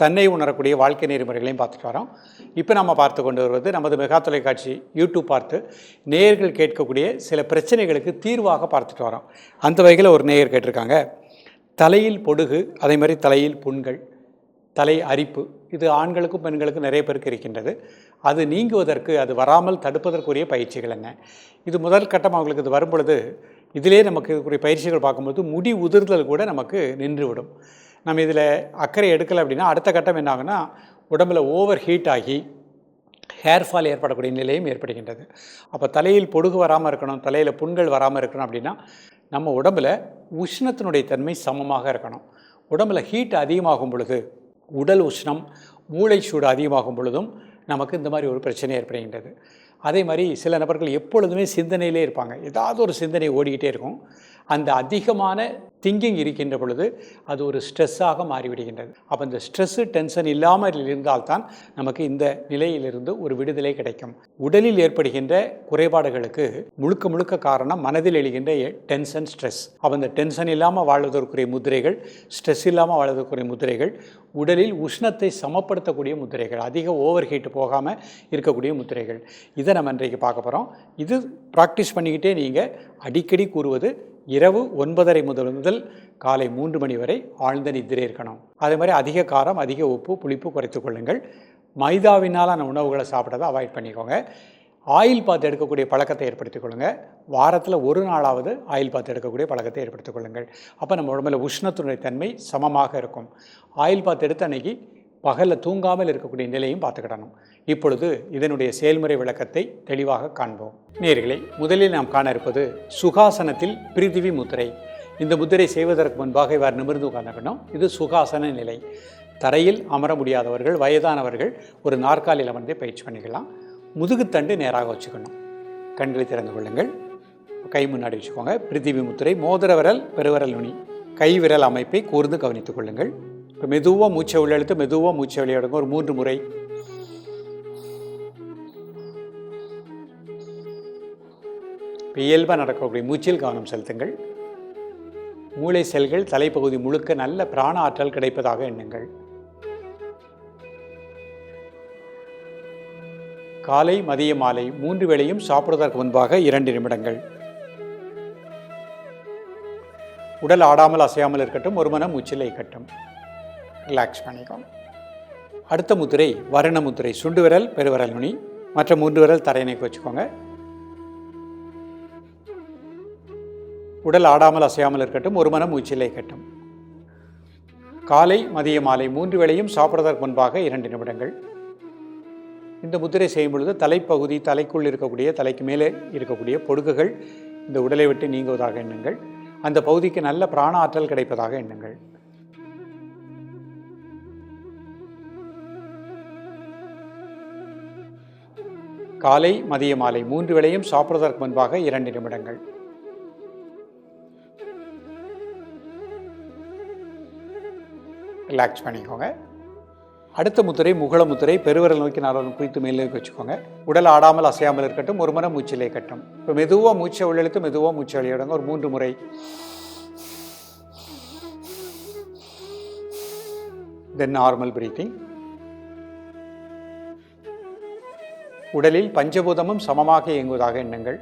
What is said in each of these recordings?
தன்னை உணரக்கூடிய வாழ்க்கை நெறிமுறைகளையும் பார்த்துட்டு வரோம். இப்போ நம்ம பார்த்து கொண்டு வருவது நமது மெகா தொலைக்காட்சி யூடியூப் பார்த்து நேயர்கள் கேட்கக்கூடிய சில பிரச்சனைகளுக்கு தீர்வாக பார்த்துட்டு வரோம். அந்த வகையில் ஒரு நேயர் கேட்டிருக்காங்க. தலையில் பொடுகு அதே மாதிரி தலையில் புண்கள் தலை அரிப்பு இது ஆண்களுக்கும் பெண்களுக்கும் நிறைய பேருக்கு இருக்கின்றது. அது நீங்குவதற்கு அது வராமல் தடுப்பதற்குரிய பயிற்சிகள் என்ன? இது முதல் கட்டம் அவங்களுக்கு இது வரும் பொழுது இதிலே நமக்கு இதுக்குரிய பயிற்சிகள் பார்க்கும்போது முடி உதிர்தல் கூட நமக்கு நின்றுவிடும். நம்ம இதில் அக்கறை எடுக்கலை அப்படின்னா அடுத்த கட்டம் என்ன ஆகுன்னா உடம்புல ஓவர் ஹீட் ஆகி ஹேர் ஃபால் ஏற்படக்கூடிய நிலையும் ஏற்படுகின்றது. அப்போ தலையில் பொடுகு வராமல் இருக்கணும் தலையில் புண்கள் வராமல் இருக்கணும் அப்படின்னா நம்ம உடம்புல உஷ்ணத்தினுடைய தன்மை சமமாக இருக்கணும். உடம்புல ஹீட் அதிகமாகும் பொழுது உடல் உஷ்ணம் மூளை சூடு அதிகமாகும் பொழுதும் நமக்கு இந்த மாதிரி ஒரு பிரச்சனை ஏற்படுகின்றது. அதே மாதிரி சில நபர்கள் எப்பொழுதுமே சிந்தனையிலே இருப்பாங்க. ஏதாவது ஒரு சிந்தனை ஓடிக்கிட்டே இருக்கும். அந்த அதிகமான திங்கிங் இருக்கின்ற பொழுது அது ஒரு ஸ்ட்ரெஸ்ஸாக மாறிவிடுகின்றது. அப்போ இந்த ஸ்ட்ரெஸ்ஸு டென்ஷன் இல்லாமல் இருந்தால்தான் நமக்கு இந்த நிலையிலிருந்து ஒரு விடுதலை கிடைக்கும். உடலில் ஏற்படுகின்ற குறைபாடுகளுக்கு முழுக்க முழுக்க காரணம் மனதில் எழுகின்ற டென்ஷன் ஸ்ட்ரெஸ். அப்போ இந்த டென்ஷன் இல்லாமல் வாழ்வதற்குரிய முதிரைகள் ஸ்ட்ரெஸ் இல்லாமல் வாழ்வதற்குரிய முதிரைகள் உடலில் உஷ்ணத்தை சமப்படுத்தக்கூடிய முத்திரைகள் அதிக ஓவர் ஹீட் போகாமல் இருக்கக்கூடிய முத்திரைகள் இதை நம்ம இன்றைக்கு பார்க்க போகிறோம் இது ப்ராக்டிஸ் பண்ணிக்கிட்டே நீங்கள் அடிக்கடி கூறுவது இரவு ஒன்பதரை முதல் முதல் காலை மூன்று மணி வரை ஆழ்ந்த நிதிரை இருக்கணும். அதே மாதிரி அதிக காரம் அதிக உப்பு புளிப்பு குறைத்துக் கொள்ளுங்கள். மைதாவினாலான உணவுகளை சாப்பிட்றதை அவாய்ட் பண்ணிக்கோங்க. ஆயில் பாத்து எடுக்கக்கூடிய பழக்கத்தை ஏற்படுத்திக் கொள்ளுங்கள் வாரத்தில் ஒரு நாளாவது ஆயில் பாத்து எடுக்கக்கூடிய பழக்கத்தை ஏற்படுத்திக் கொள்ளுங்கள். அப்போ நம்ம உடம்புல உஷ்ணத்துடைய தன்மை சமமாக இருக்கும். ஆயில் பாத்து எடுத்த அன்னைக்கு பகலில் தூங்காமல் இருக்கக்கூடிய நிலையும் பார்த்துக்கிடணும். இப்பொழுது இதனுடைய செயல்முறை விளக்கத்தை தெளிவாக காண்போம். நேர்களை முதலில் நாம் காண இருப்பது சுகாசனத்தில் பிரிதிவி முத்திரை. இந்த முத்திரை செய்வதற்கு முன்பாக இவ்வாறு நிமிர்ந்து உட்கார்ந்துக்கணும் இது சுகாசன நிலை. தரையில் அமர முடியாதவர்கள் வயதானவர்கள் ஒரு நாற்காலியில் அமர்ந்தே பயிற்சி பண்ணிக்கலாம். முதுகுத்தண்டு நேராக வச்சுக்கணும். கண்களை திறந்து கொள்ளுங்கள். கை முன்னாடி வச்சுக்கோங்க. பிரித்திவி முத்திரை மோதிர விரல் பெருவிரல் நுனி. கை விரல் அமைப்பை கூர்ந்து கவனித்துக் கொள்ளுங்கள். இப்போ மெதுவாக மூச்சை உள்ளெழுத்து மெதுவாக மூச்சை வெளியிடுங்க ஒரு மூன்று முறை. இப்போ இயல்பாக நடக்கக்கூடிய மூச்சில் கவனம் செலுத்துங்கள். மூளை செல்கள் தலைப்பகுதி முழுக்க நல்ல பிராண ஆற்றல் கிடைப்பதாக எண்ணுங்கள். காலை மதிய மாலை மூன்று வேளையும் சாப்பிடுவதற்கு முன்பாக இரண்டு நிமிடங்கள். உடல் ஆடாமல் அசையாமல் இருக்கட்டும் ஒரு மனம் மூச்சிலை இருக்கட்டும் ரிலாக்ஸ் பண்ணிக்கோங்க. அடுத்த முத்திரை வரண முத்திரை சுண்டு விரல் பெருவிரல் நுனி. மற்ற மூன்று விரல் தரையினைக்கு வச்சுக்கோங்க. உடல் ஆடாமல் அசையாமல் இருக்கட்டும் ஒரு மனம் மூச்சிலே கட்டும் காலை மதிய மாலை மூன்று வேளையும் சாப்பிடுவதற்கு முன்பாக இரண்டு நிமிடங்கள். இந்த முத்திரை செய்யும் பொழுது தலைப்பகுதி தலைக்குள் இருக்கக்கூடிய தலைக்கு மேலே இருக்கக்கூடிய பொடுகுகள் இந்த உடலை விட்டு நீங்குவதாக எண்ணுங்கள். அந்த பகுதிக்கு நல்ல பிராண ஆற்றல் கிடைப்பதாக எண்ணுங்கள். காலை மதிய மாலை மூன்று வேளையும் சாப்பிடுவதற்கு முன்பாக இரண்டு நிமிடங்கள். ரிலாக்ஸ் பண்ணிக்கோங்க. அடுத்த முத்திரை முகுள முத்திரை பெருவிரல் நோக்கி நாளும் குறித்து மேலே வச்சுக்கோங்க. உடல் ஆடாமல் அசையாமல் இருக்கட்டும் ஒரு முறை மூச்சிலே கட்டும். இப்போ மெதுவாக மூச்சை உள்ளெழுத்து மெதுவாக மூச்சை வெளியிடுங்க. ஒரு மூன்று முறை. தென் நார்மல் பிரீத்திங் உடலில் பஞ்சபூதமும் சமமாக இயங்குவதாக எண்ணுங்கள்.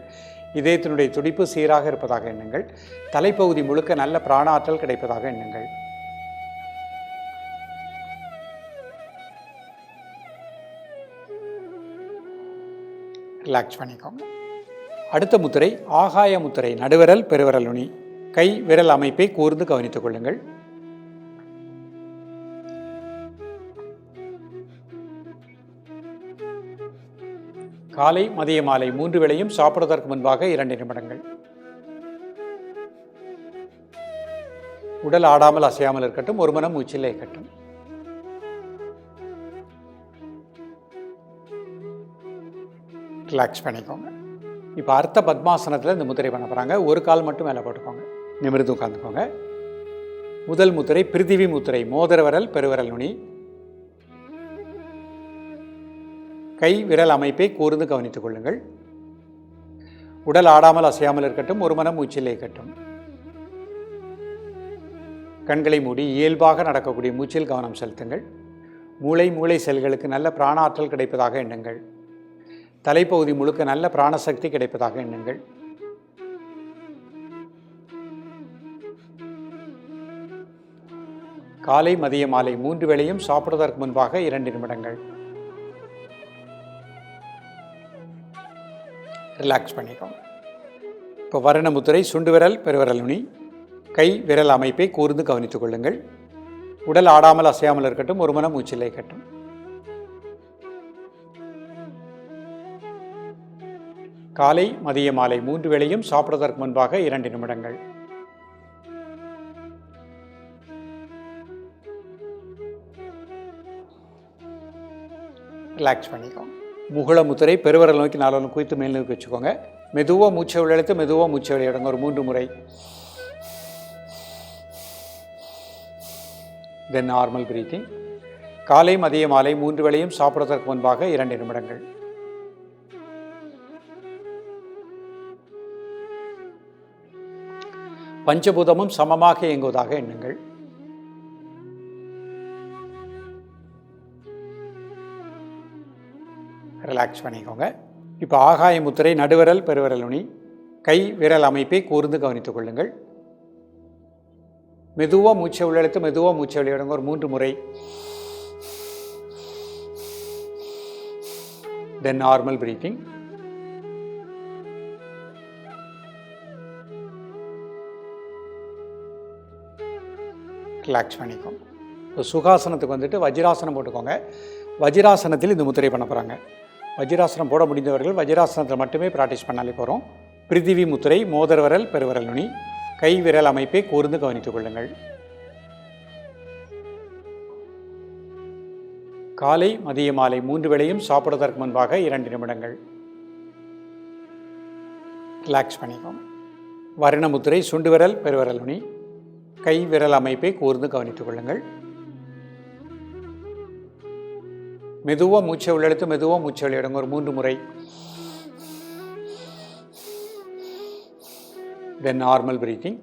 இதயத்தினுடைய துடிப்பு சீராக இருப்பதாக எண்ணுங்கள். தலைப்பகுதி முழுக்க நல்ல பிராணாற்றல் கிடைப்பதாக எண்ணுங்கள். ரிலாக்ஸ் பண்ணிக்கோங்க. அடுத்த முத்திரை ஆகாய முத்திரை நடுவிரல் பெருவிரல் நுனி. கை விரல் அமைப்பை கூர்ந்து கவனித்துக் கொள்ளுங்கள். காலை மதிய மாலை மூன்று வேளையும் சாப்பிடுவதற்கு முன்பாக இரண்டு நிமிடங்கள். உடல் ஆடாமல் அசையாமல் இருக்கட்டும் ஒரு மனம் மூச்சில் இருக்கட்டும். ரிலாக்ஸ் பண்ணிக்கோங்க. இப்போ அர்த்த பத்மாசனத்தில் இந்த முத்திரை பண்ண போகிறாங்க ஒரு கால் மட்டும் மேலே போட்டுக்கோங்க. நிமிர்ந்து உட்காந்துக்கோங்க முதல் முத்திரை பிரிதிவி முத்திரை மோதிரவரல் விரல் நுனி. கை விரல் அமைப்பை கூர்ந்து கவனித்துக் கொள்ளுங்கள். உடல் ஆடாமல் அசையாமல் இருக்கட்டும் ஒரு மனம் மூச்சில் இருக்கட்டும் கண்களை மூடி இயல்பாக நடக்கக்கூடிய மூச்சில் கவனம் செலுத்துங்கள். மூளை மூளை செல்களுக்கு நல்ல பிராண ஆற்றல் கிடைப்பதாக எண்ணுங்கள். தலைப்பகுதி முழுக்க நல்ல பிராணசக்தி கிடைப்பதாக எண்ணுங்கள். காலை மதிய மாலை மூன்று வேளையும் சாப்பிடுவதற்கு முன்பாக இரண்டு நிமிடங்கள். ரிலாக்ஸ் பண்ணிக்கோங்க. இப்போ வருணமுத்துரை சுண்டு விரல் பெருவிரல் நுனி கை விரல் அமைப்பை கூர்ந்து கவனித்துக் கொள்ளுங்கள். உடல் ஆடாமல் அசையாமல் இருக்கட்டும் ஒரு மனம் மூச்சில்லை கட்டும். காலை மதிய மாலை மூன்று வேளையும் சாப்பிடுவதற்கு முன்பாக இரண்டு நிமிடங்கள். ரிலாக்ஸ் பண்ணிக்கோங்க. முகுளமுத்திரை பெருவரல் நோக்கி நாலு குவித்து மேல் நோக்கி வச்சுக்கோங்க. மெதுவாக மூச்சை விளையாடுத்து மெதுவாக மூச்சை விளையாடுங்க. ஒரு மூன்று முறை. தென் நார்மல் பிரீத்திங் காலை மதிய மாலை மூன்று வேளையும் சாப்பிட்றதற்கு முன்பாக இரண்டு நிமிடங்கள். பஞ்சபூதமும் சமமாக இயங்குவதாக எண்ணுங்கள். ரிலாக்ஸ் பண்ணிக்கோங்க. இப்போ ஆகாய முத்திரை நடுவிரல் பெருவிரல் நுனி கை விரல் அமைப்பை கூர்ந்து கவனித்துக் கொள்ளுங்கள். மெதுவாக மூச்சை உள்ளெழுத்து மெதுவாக மூச்சை வெளியிடுங்க. ஒரு மூன்று முறை. தென் நார்மல் பிரீத்திங் ரிலாக்ஸ் பண்ணிக்கோங்க. இப்போ சுகாசனத்துக்கு வந்துட்டு வஜ்ராசனம் போட்டுக்கோங்க. வஜ்ராசனத்தில் இந்த முத்திரை பண்ண போகிறாங்க வஜ்ராசனம் போட முடிந்தவர்கள் வஜ்ராசனத்தில் மட்டுமே ப்ராக்டிஸ் பண்ணாலே போகிறோம் பிரிதிவி முத்திரை மோதர் விரல் பெருவிரல் நுனி கை விரல் அமைப்பை கூர்ந்து கவனித்துக் கொள்ளுங்கள். காலை மதிய மாலை மூன்று வேளையும் சாப்பிடுவதற்கு முன்பாக இரண்டு நிமிடங்கள். ரிலாக்ஸ் பண்ணிக்கோம் வருணமுத்திரை சுண்டு விரல் பெருவிரல் நுனி கை விரல் அமைப்பை கூர்ந்து கவனித்துக் கொள்ளுங்கள். மெதுவாக மூச்சை உள்ளெழுத்து மெதுவாக மூச்சை வெளியிடுங்க. ஒரு மூன்று முறை. தென் நார்மல் பிரீத்திங்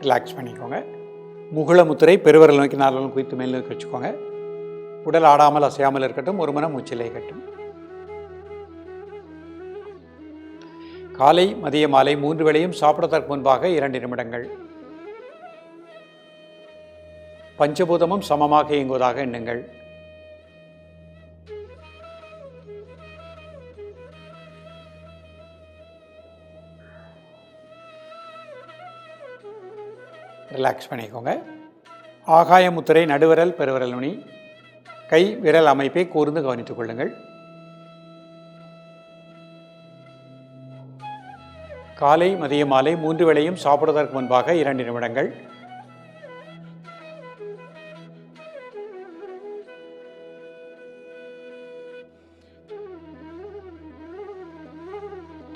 ரிலாக்ஸ் பண்ணிக்கோங்க. முகுளமுத்திரை பெருவரல் நோக்கி நாலு குவித்து மேல் நோக்கி வச்சுக்கோங்க. உடல் ஆடாமல் அசையாமல் இருக்கட்டும். ஒரு மனம் மூச்சிலே கட்டும் காலை மதிய மாலை மூன்று வேளையும் சாப்பிடுவதற்கு முன்பாக இரண்டு நிமிடங்கள். பஞ்சபூதமும் சமமாக இயங்குவதாக எண்ணுங்கள். ரிலாக்ஸ் பண்ணிக்கோங்க. ஆகாய முத்திரை நடுவிரல் பெருவிரல் நுனி. கை விரல் அமைப்பை கூர்ந்து கவனித்துக் கொள்ளுங்கள். காலை மதிய மாலை மூன்று வேளையும் சாப்பிடுவதற்கு முன்பாக இரண்டு நிமிடங்கள்.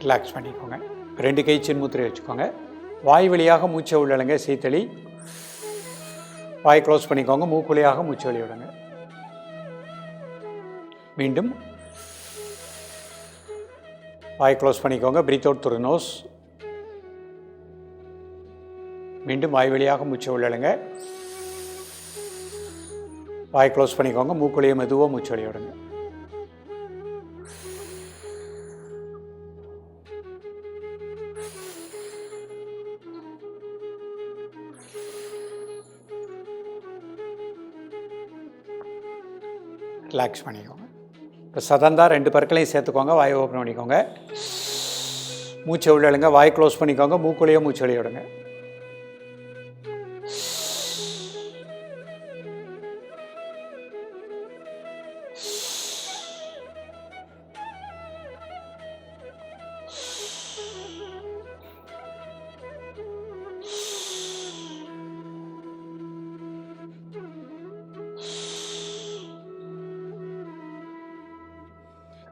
ரிலாக்ஸ் பண்ணிக்கோங்க. ரெண்டு கை சின்முத்திரை வச்சுக்கோங்க. வாய் வழியாக மூச்சை உள்ளடங்க சீத்தளி. வாய் க்ளோஸ் பண்ணிக்கோங்க. மூக்குழியாக மூச்சு வெளி விடுங்க மீண்டும் வாய் க்ளோஸ் பண்ணிக்கோங்க. பிரீத் அவுட் துரு நோஸ் மீண்டும் வாய் வழியாக மூச்சு உள்ளழுங்க. வாய் க்ளோஸ் பண்ணிக்கோங்க. மூக்குழியை மெதுவாக மூச்சு வெளிய விடுங்க ரிலாக்ஸ் பண்ணிக்கோங்க. இப்போ சதந்தா ரெண்டு பற்களையும் சேர்த்துக்கோங்க வாயை ஓப்பன் பண்ணிக்கோங்க. மூச்சை உள்ளழுங்க வாய் க்ளோஸ் பண்ணிக்கோங்க மூக்குள்ளேயே மூச்சு வெளிய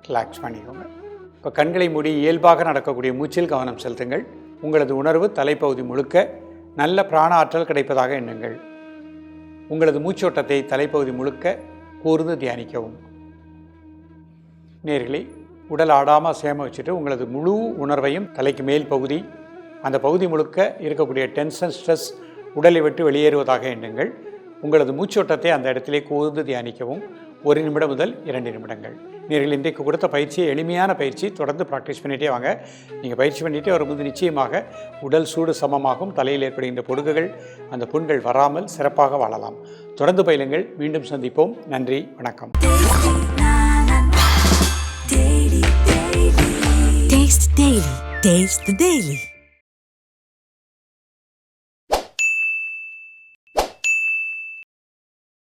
ரிலாக்ஸ் பண்ணிக்கோங்க. இப்போ கண்களை மூடி இயல்பாக நடக்கக்கூடிய மூச்சில் கவனம் செலுத்துங்கள். உங்களது உணர்வு தலைப்பகுதி முழுக்க நல்ல பிராண ஆற்றல் கிடைப்பதாக எண்ணுங்கள். உங்களது மூச்சோட்டத்தை தலைப்பகுதி முழுக்க கூர்ந்து தியானிக்கவும். நேர்களே உடல் ஆடாமல் சேம வச்சுட்டு உங்களது முழு உணர்வையும் தலைக்கு மேல் பகுதி அந்த பகுதி முழுக்க இருக்கக்கூடிய டென்ஷன் ஸ்ட்ரெஸ் உடலை விட்டு வெளியேறுவதாக எண்ணுங்கள். உங்களது மூச்சோட்டத்தை அந்த இடத்திலே கூர்ந்து தியானிக்கவும். ஒரு நிமிடம் முதல் இரண்டு நிமிடங்கள். நீங்கள் இன்றைக்கு கொடுத்த பயிற்சி எளிமையான பயிற்சி தொடர்ந்து ப்ராக்டிஸ் பண்ணிகிட்டே வாங்க. நீங்கள் பயிற்சி பண்ணிகிட்டே வரும்போது நிச்சயமாக உடல் சூடு சமமாகும் தலையில் ஏற்படுகின்ற பொடுகுகள் அந்த புண்கள் வராமல் சிறப்பாக வாழலாம். தொடர்ந்து பயிலுங்கள். மீண்டும் சந்திப்போம். நன்றி வணக்கம். Taste Daily. Taste the Daily.